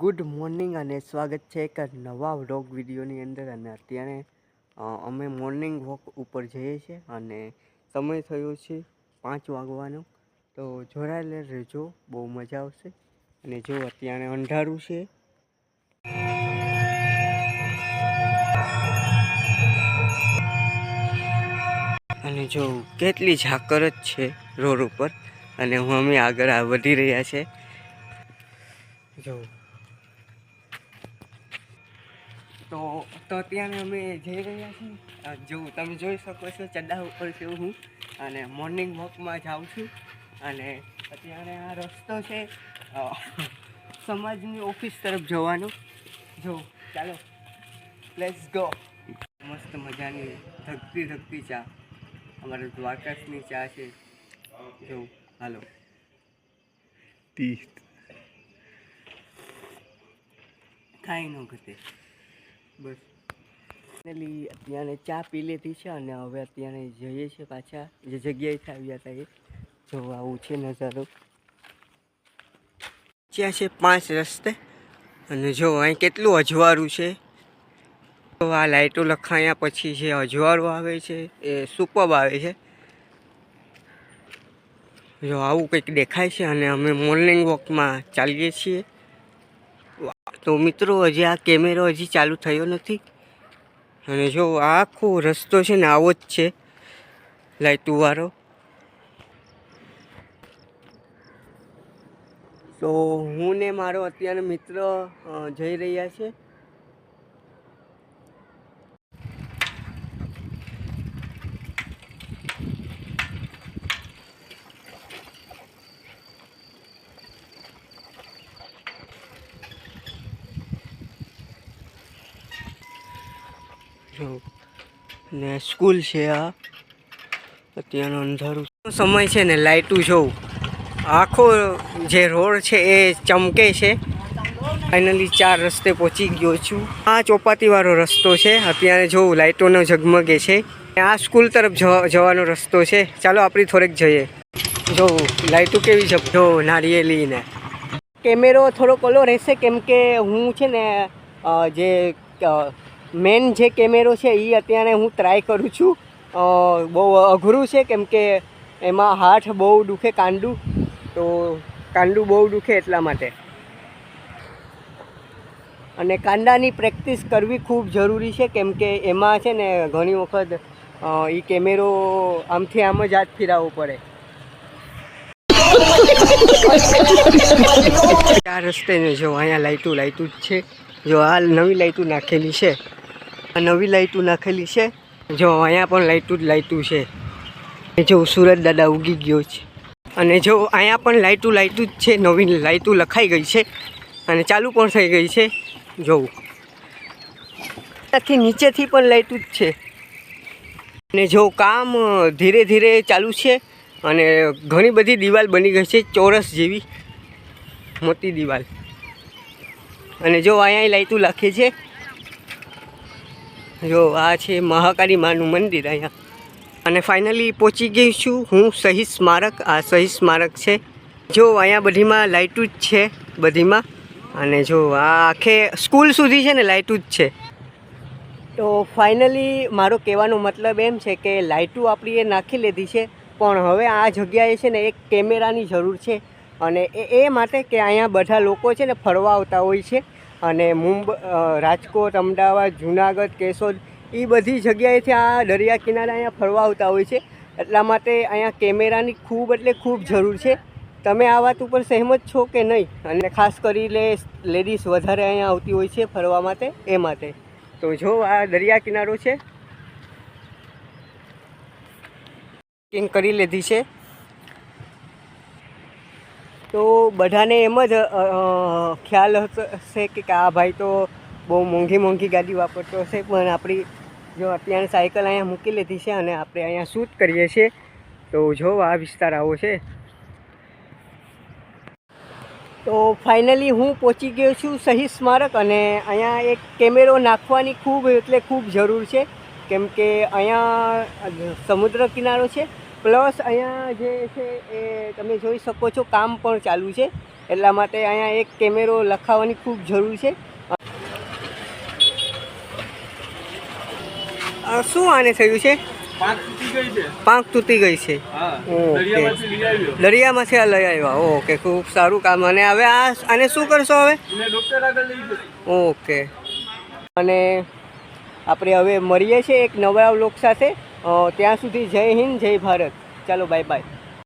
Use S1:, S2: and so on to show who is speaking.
S1: Good morning અને સ્વાગત છે એક નવા વ્લોગ વિડીયોની અંદર. અને અત્યારે અમે મોર્નિંગ વોક ઉપર જઈએ છીએ અને સમય થયો છે પાંચ વાગવાનો. તો જોડાયેલા રહેજો, બહુ મજા આવશે. અને જો અત્યારે અંધારું છે. અને જો કેટલી ઝાકર જ છે રોડ ઉપર. અને હું અમે આગળ વધી રહ્યા છે જો તો તો ત્યાં અમે જઈ રહ્યા છીએ. જો તમે જોઈ શકો છો ચડ્ડા ઉપર છું હું અને મોર્નિંગ વોકમાં જાઉં છું. અને અત્યારે આ રસ્તો છે સમાજની ઓફિસ તરફ જવાનો. જો ચાલો લેટ્સ ગો મસ્ત મજાની ધગતી ધગતી ચા. અમારા દ્વારકાશની ચા છે. જો હાલો. કાંઈ ન ઘટે. બસ. ફાઇનલી અત્યારે ચા પી લીધી છે અને હવે અત્યારે જઈએ છીએ પાછા. જે જગ્યાએથી આવ્યા હતા એ. જો, આવું છે નજારો. ત્યાં છે પાંચ રસ્તે. અને જો, અહીં કેટલું અજવાળું છે. તો આ લાઇટો લખાયા પછી જે અજવાળું આવે છે, એ સુપબ આવે છે. જો, આવું કંઈક દેખાય છે અને અમે મોર્નિંગ વોકમાં ચાલીએ છીએ. તો મિત્રો, હજી આ કેમેરો હજી ચાલુ થયો નથી. અને જો આખો રસ્તો છે ને, આવો જ છે લાઇટુવાળો તો હું ને મારો અત્યારે મિત્ર જઈ રહ્યા છે. જો. ને સ્કૂલ છે આ. અત્યારનું અંધારું સમય છે ને લાઇટું જોઉં આખો જે રોડ છે એ ચમકે છે. ફાઇનલી ચાર રસ્તે પહોંચી ગયો છું. આ ચોપાટીવાળો રસ્તો છે. અત્યારે જોઉં લાઇટોનો ઝગમગે છે. આ સ્કૂલ તરફ જવા- જવાનો રસ્તો છે. ચાલો આપણે થોડેક જઈએ. જોઉં લાઇટો કેવી છે? જો, નારિયેલી કેમેરો થોડોક ઓલો રહેશે કેમ કે હું છે ને જે મેન જે કેમેરો છે એ અત્યારે હું ટ્રાય કરું છું. બહુ અઘરું છે કેમ કે એમાં હાથ બહુ દુખે કાંડું. તો કાંડું બહુ દુખે એટલા માટે. અને કાંડાની પ્રેક્ટિસ કરવી ખૂબ જરૂરી છે કેમ કે એમાં છે ને ઘણી વખત એ કેમેરો આમથી આમ જ હાથ ફેરાવવો પડે. આ રસ્તે જો અહીંયા લાઇટું લાઇટું જ છે. જો આ નવી લાઇટું નાખેલી છે. નવી લાઇટું નાખેલી છે. જો અહીંયા પણ લાઇટું જ લાઇટું છે. જો સુરત દાદા ઉગી ગયો છે. અને જો અહીંયા પણ લાઇટું લાઇટું જ છે, નવી લાઇટું લખાઈ ગઈ છે. અને ચાલુ પણ થઈ ગઈ છે. જોવું. ત્યાંથી નીચેથી પણ લાઇટું જ છે. અને જો કામ ધીરે ધીરે ચાલુ છે અને ઘણી બધી દિવાલ બની ગઈ છે, ચોરસ જેવી. મોટી દિવાલ. અને જો અહીંયા લાઇટું લખે છે જો, આ છે મહાકાળી માનું મંદિર અહીંયા. અને ફાઇનલી પહોંચી ગઈ છું હું શહીદ સ્મારક. આ શહીદ સ્મારક છે. જો, અહીંયા બધીમાં લાઇટું જ છે, બધીમાં. અને જો, આ આખે સ્કૂલ સુધી છે ને લાઇટું જ છે. તો ફાઇનલી મારો કહેવાનો મતલબ એમ છે કે લાઇટું આપણી એ નાખી લીધી છે, પણ હવે આ જગ્યાએ છે ને એક કેમેરાની જરૂર છે. અને એ માટે કે અહીંયા બધા લોકો છે ને ફરવા આવતા હોય છે. અને મુંબઈ રાજકોટ, અમદાવાદ, જુનાગઢ, કેશોદ એ બધી જગ્યાએથી આ દરિયા કિનારે અહીંયા ફરવા આવતા હોય છે. એટલા માટે અહીંયા કેમેરાની ખૂબ એટલે ખૂબ જરૂર છે. તમે આ વાત ઉપર સહેમત છો કે નહીં? અને ખાસ કરીને લેડીઝ વધારે અહીંયા આવતી હોય છે ફરવા માટે, એ માટે. તો જો આ દરિયા કિનારો છે. બુકિંગ કરી લીધી છે. તો બધાને એમ જ ખ્યાલ હશે કે આ ભાઈ તો બહુ મોંઘી મોંઘી ગાડી વાપરતો હશે, પણ આપણી જો અત્યારે સાયકલ અહીંયા મૂકી લીધી છે અને આપણે અહીંયા શૂટ કરીએ છીએ, તો જો આ વિસ્તાર આવો છે. તો ફાઇનલી હું પહોંચી ગયો છું શહીદ સ્મારક અને અહીંયા એક કેમેરો નાખવાની ખૂબ એટલે ખૂબ જરૂર છે, કેમ કે અહીંયા સમુદ્ર કિનારો છે પ્લસ અહીંયા જે છે એ તમે જોઈ શકો છો કામ પણ ચાલુ છે. એટલા માટે અહીંયા એક કેમેરો લખાવવાની ખૂબ જરૂર છે. શું આને થયું છે?
S2: પાંચ તૂટી ગઈ છે.
S1: પાંખ તૂટી ગઈ છે.
S2: દરિયામાંથી લઈ આવ્યો.
S1: દરિયામાંથી આ લઈ આવ્યા. ઓકે ખૂબ સારું કામ. અને હવે આ આને શું કરશો હવે? ઓકે. અને આપણે હવે મળીએ છીએ એક નવા લોક સાથે. ત્યાં સુધી જય હિન્દ જય ભારત. ચાલો બાય બાય